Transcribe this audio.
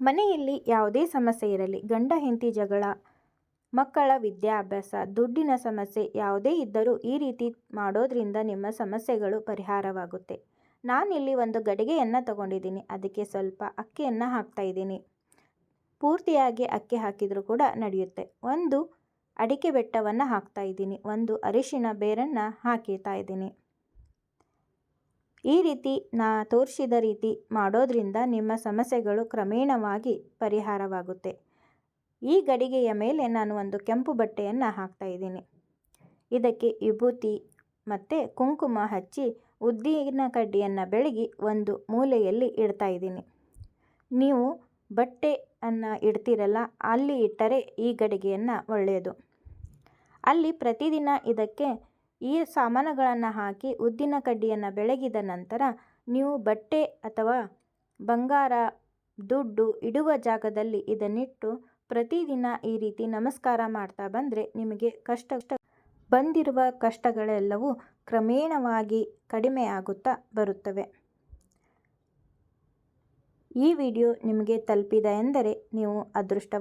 ಮನೆಯಲ್ಲಿ ಯಾವುದೇ ಸಮಸ್ಯೆ ಇರಲಿ, ಗಂಡ ಹೆಂಡತಿ ಜಗಳ, ಮಕ್ಕಳ ವಿದ್ಯಾಭ್ಯಾಸ, ದುಡ್ಡಿನ ಸಮಸ್ಯೆ ಯಾವುದೇ ಇದ್ದರೂ ಈ ರೀತಿ ಮಾಡೋದ್ರಿಂದ ನಿಮ್ಮ ಸಮಸ್ಯೆಗಳು ಪರಿಹಾರವಾಗುತ್ತೆ. ನಾನಿಲ್ಲಿ ಒಂದು ಗಡಿಗೆಯನ್ನು ತಗೊಂಡಿದ್ದೀನಿ, ಅದಕ್ಕೆ ಸ್ವಲ್ಪ ಅಕ್ಕಿಯನ್ನು ಹಾಕ್ತಾ ಇದ್ದೀನಿ. ಪೂರ್ತಿಯಾಗಿ ಅಕ್ಕಿ ಹಾಕಿದರೂ ಕೂಡ ನಡೆಯುತ್ತೆ. ಒಂದು ಅಡಿಕೆ ಬೆಟ್ಟವನ್ನು ಹಾಕ್ತಾ ಇದ್ದೀನಿ, ಒಂದು ಅರಿಶಿನ ಬೇರನ್ನು ಹಾಕಿತಾ ಇದ್ದೀನಿ. ಈ ರೀತಿ ನಾ ತೋರಿಸಿದ ರೀತಿ ಮಾಡೋದ್ರಿಂದ ನಿಮ್ಮ ಸಮಸ್ಯೆಗಳು ಕ್ರಮೇಣವಾಗಿ ಪರಿಹಾರವಾಗುತ್ತೆ. ಈ ಗಡಿಗೆಯ ಮೇಲೆ ನಾನು ಒಂದು ಕೆಂಪು ಬಟ್ಟೆಯನ್ನು ಹಾಕ್ತಾ ಇದ್ದೀನಿ. ಇದಕ್ಕೆ ವಿಭೂತಿ ಮತ್ತು ಕುಂಕುಮ ಹಚ್ಚಿ ಉದ್ದಿನ ಕಡ್ಡಿಯನ್ನು ಬೆಳಗಿ ಒಂದು ಮೂಲೆಯಲ್ಲಿ ಇಡ್ತಾ ಇದ್ದೀನಿ. ನೀವು ಬಟ್ಟೆಯನ್ನು ಇಡ್ತೀರಲ್ಲ, ಅಲ್ಲಿ ಇಟ್ಟರೆ ಈ ಗಡಿಗೆಯನ್ನು ಒಳ್ಳೆಯದು. ಅಲ್ಲಿ ಪ್ರತಿದಿನ ಇದಕ್ಕೆ ಈ ಸಾಮಾನುಗಳನ್ನು ಹಾಕಿ ಉದ್ದಿನ ಕಡ್ಡಿಯನ್ನು ಬೆಳಗಿದ ನಂತರ ನೀವು ಬಟ್ಟೆ ಅಥವಾ ಬಂಗಾರ, ದುಡ್ಡು ಇಡುವ ಜಾಗದಲ್ಲಿ ಇದನ್ನಿಟ್ಟು ಪ್ರತಿದಿನ ಈ ರೀತಿ ನಮಸ್ಕಾರ ಮಾಡ್ತಾ ಬಂದರೆ ನಿಮಗೆ ಕಷ್ಟ ಬಂದಿರುವ ಕಷ್ಟಗಳೆಲ್ಲವೂ ಕ್ರಮೇಣವಾಗಿ ಕಡಿಮೆಯಾಗುತ್ತಾ ಬರುತ್ತವೆ. ಈ ವಿಡಿಯೋ ನಿಮಗೆ ತಲುಪಿದ ಎಂದರೆ ನೀವು ಅದೃಷ್ಟ